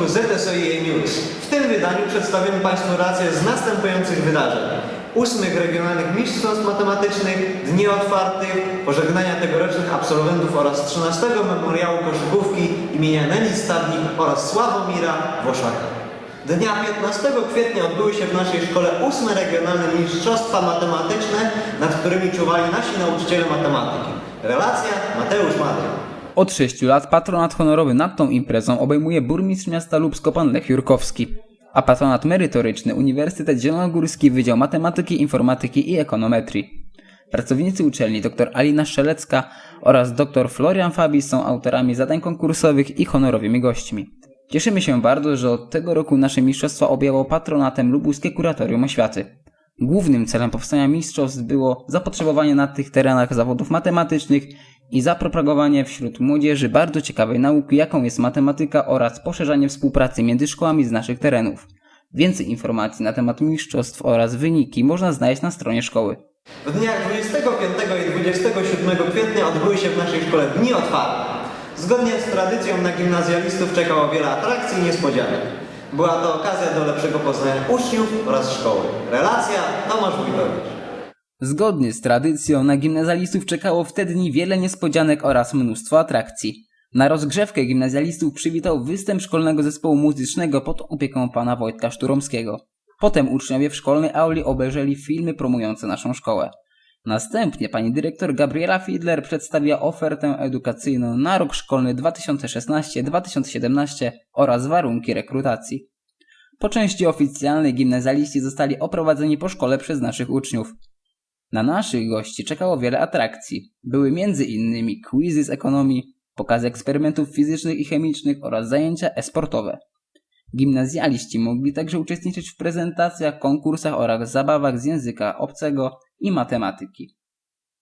odcinku ZSOI News. W tym wydaniu przedstawimy Państwu rację z następujących wydarzeń. Ósmych regionalnych mistrzostw matematycznych, dni otwartych, pożegnania tegorocznych absolwentów oraz 13 memoriału koszykówki imienia Neli Stadnik oraz Sławomira Woszaka. Dnia 15 kwietnia odbyły się w naszej szkole ósme regionalne mistrzostwa matematyczne, nad którymi czuwali nasi nauczyciele matematyki. Relacja Mateusz Madry. Od 6 lat patronat honorowy nad tą imprezą obejmuje burmistrz miasta Lubsko pan Lech Jurkowski, a patronat merytoryczny Uniwersytet Zielonogórski Wydział Matematyki, Informatyki i Ekonometrii. Pracownicy uczelni dr Alina Szelecka oraz dr Florian Fabi są autorami zadań konkursowych i honorowymi gośćmi. Cieszymy się bardzo, że od tego roku nasze mistrzostwa objęło patronatem Lubuskie Kuratorium Oświaty. Głównym celem powstania mistrzostw było zapotrzebowanie na tych terenach zawodów matematycznych i zapropagowanie wśród młodzieży bardzo ciekawej nauki, jaką jest matematyka oraz poszerzanie współpracy między szkołami z naszych terenów. Więcej informacji na temat mistrzostw oraz wyniki można znaleźć na stronie szkoły. W dniach 25 i 27 kwietnia odbyły się w naszej szkole Dni Otwarte. Zgodnie z tradycją na gimnazjalistów czekało wiele atrakcji i niespodzianek. Była to okazja do lepszego poznania uczniów oraz szkoły. Relacja Tomasz Wójtowicz. Zgodnie z tradycją na gimnazjalistów czekało w te dni wiele niespodzianek oraz mnóstwo atrakcji. Na rozgrzewkę gimnazjalistów przywitał występ szkolnego zespołu muzycznego pod opieką pana Wojtka Szturomskiego. Potem uczniowie w szkolnej auli obejrzeli filmy promujące naszą szkołę. Następnie pani dyrektor Gabriela Fiedler przedstawiła ofertę edukacyjną na rok szkolny 2016-2017 oraz warunki rekrutacji. Po części oficjalnej gimnazjaliści zostali oprowadzeni po szkole przez naszych uczniów. Na naszych gości czekało wiele atrakcji. Były m.in. quizy z ekonomii, pokazy eksperymentów fizycznych i chemicznych oraz zajęcia e-sportowe. Gimnazjaliści mogli także uczestniczyć w prezentacjach, konkursach oraz zabawach z języka obcego i matematyki.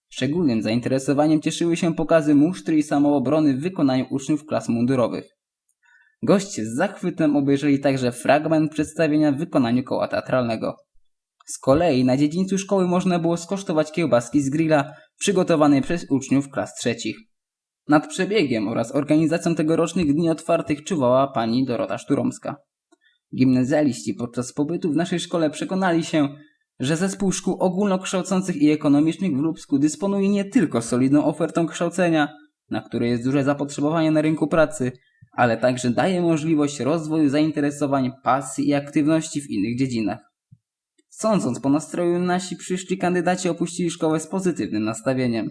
Szczególnym zainteresowaniem cieszyły się pokazy musztry i samoobrony w wykonaniu uczniów klas mundurowych. Goście z zachwytem obejrzeli także fragment przedstawienia w wykonaniu koła teatralnego. Z kolei na dziedzińcu szkoły można było skosztować kiełbaski z grilla przygotowanej przez uczniów klas trzecich. Nad przebiegiem oraz organizacją tegorocznych dni otwartych czuwała pani Dorota Szturomska. Gimnazjaliści podczas pobytu w naszej szkole przekonali się, że zespół szkół ogólnokształcących i ekonomicznych w Lubsku dysponuje nie tylko solidną ofertą kształcenia, na które jest duże zapotrzebowanie na rynku pracy, ale także daje możliwość rozwoju zainteresowań, pasji i aktywności w innych dziedzinach. Sądząc po nastroju, nasi przyszli kandydaci opuścili szkołę z pozytywnym nastawieniem.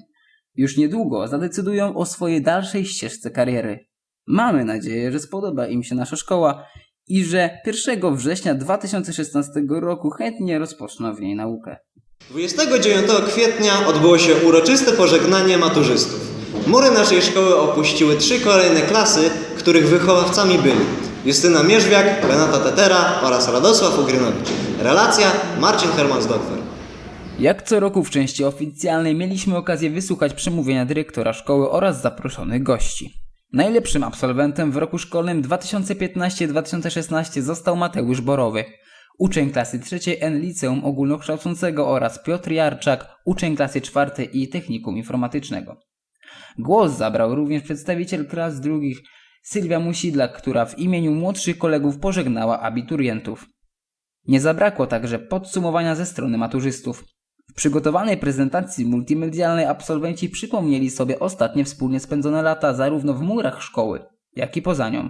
Już niedługo zadecydują o swojej dalszej ścieżce kariery. Mamy nadzieję, że spodoba im się nasza szkoła i że 1 września 2016 roku chętnie rozpoczną w niej naukę. 29 kwietnia odbyło się uroczyste pożegnanie maturzystów. Mury naszej szkoły opuściły trzy kolejne klasy, których wychowawcami byli Justyna Mierzwiak, Renata Tetera oraz Radosław Ugrynowicz. Relacja Marcin Hermansdorfer. Jak co roku w części oficjalnej mieliśmy okazję wysłuchać przemówienia dyrektora szkoły oraz zaproszonych gości. Najlepszym absolwentem w roku szkolnym 2015-2016 został Mateusz Borowy, uczeń klasy trzeciej N Liceum Ogólnokształcącego oraz Piotr Jarczak, uczeń klasy czwartej i Technikum Informatycznego. Głos zabrał również przedstawiciel klas drugich Sylwia Musidlak, która w imieniu młodszych kolegów pożegnała abiturientów. Nie zabrakło także podsumowania ze strony maturzystów. W przygotowanej prezentacji multimedialnej absolwenci przypomnieli sobie ostatnie wspólnie spędzone lata zarówno w murach szkoły, jak i poza nią.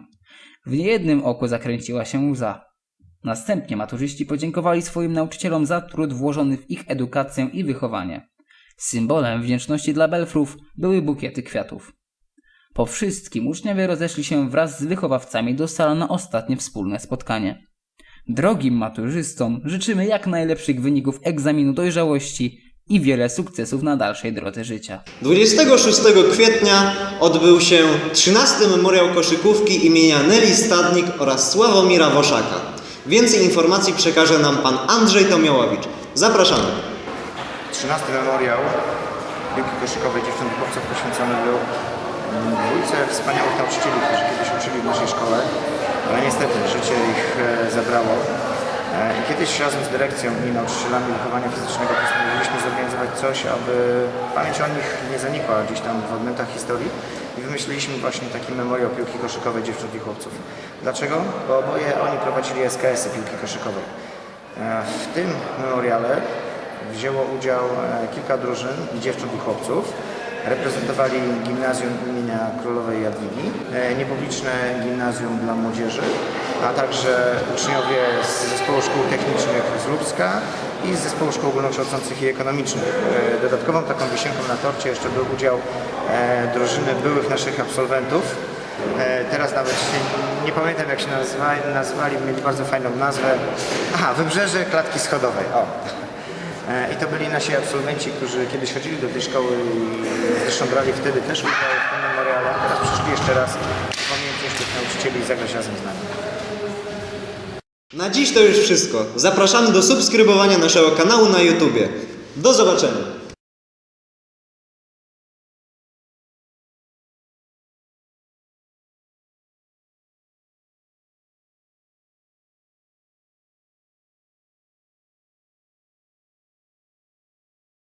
W niejednym oku zakręciła się łza. Następnie maturzyści podziękowali swoim nauczycielom za trud włożony w ich edukację i wychowanie. Symbolem wdzięczności dla Belfrów były bukiety kwiatów. Po wszystkim uczniowie rozeszli się wraz z wychowawcami do sal na ostatnie wspólne spotkanie. Drogim maturzystom życzymy jak najlepszych wyników egzaminu dojrzałości i wiele sukcesów na dalszej drodze życia. 26 kwietnia odbył się 13 memoriał koszykówki imienia Neli Stadnik oraz Sławomira Woszaka. Więcej informacji przekaże nam pan Andrzej Tomiałowicz. Zapraszamy. 13 memoriał piłki koszykowej dziewcząt chłopców poświęcony był dwójce wspaniałych nauczycieli, którzy kiedyś uczyli w naszej szkole, ale niestety życie ich e, zabrało. E, I kiedyś razem z dyrekcją i nauczycielami wychowania fizycznego postanowiliśmy zorganizować coś, aby pamięć o nich nie zanikła gdzieś tam w odmętach historii i wymyśliliśmy właśnie taki memoriał piłki koszykowej dziewcząt i chłopców. Dlaczego? Bo oboje oni prowadzili SKS-y piłki koszykowej. E, W tym memoriale wzięło udział kilka drużyn i dziewcząt i chłopców. Reprezentowali gimnazjum imienia Królowej Jadwigi, e, niepubliczne gimnazjum dla młodzieży, a także uczniowie z zespołu szkół technicznych z Lubska i z zespołu szkół ogólnokształcących i ekonomicznych. E, Dodatkową taką wisienką na torcie jeszcze był udział e, drużyny byłych naszych absolwentów, Teraz nawet się nie pamiętam jak się nazywali, nazywali mieli bardzo fajną nazwę. Aha, Wybrzeże Klatki Schodowej. O. E, I to byli nasi absolwenci, którzy kiedyś chodzili do tej szkoły i zresztą brali wtedy też udział w tym memoriale, teraz przyszli jeszcze raz pamiętać tych nauczycieli i zagrać razem z nami. Na dziś to już wszystko. Zapraszamy do subskrybowania naszego kanału na YouTubie. Do zobaczenia.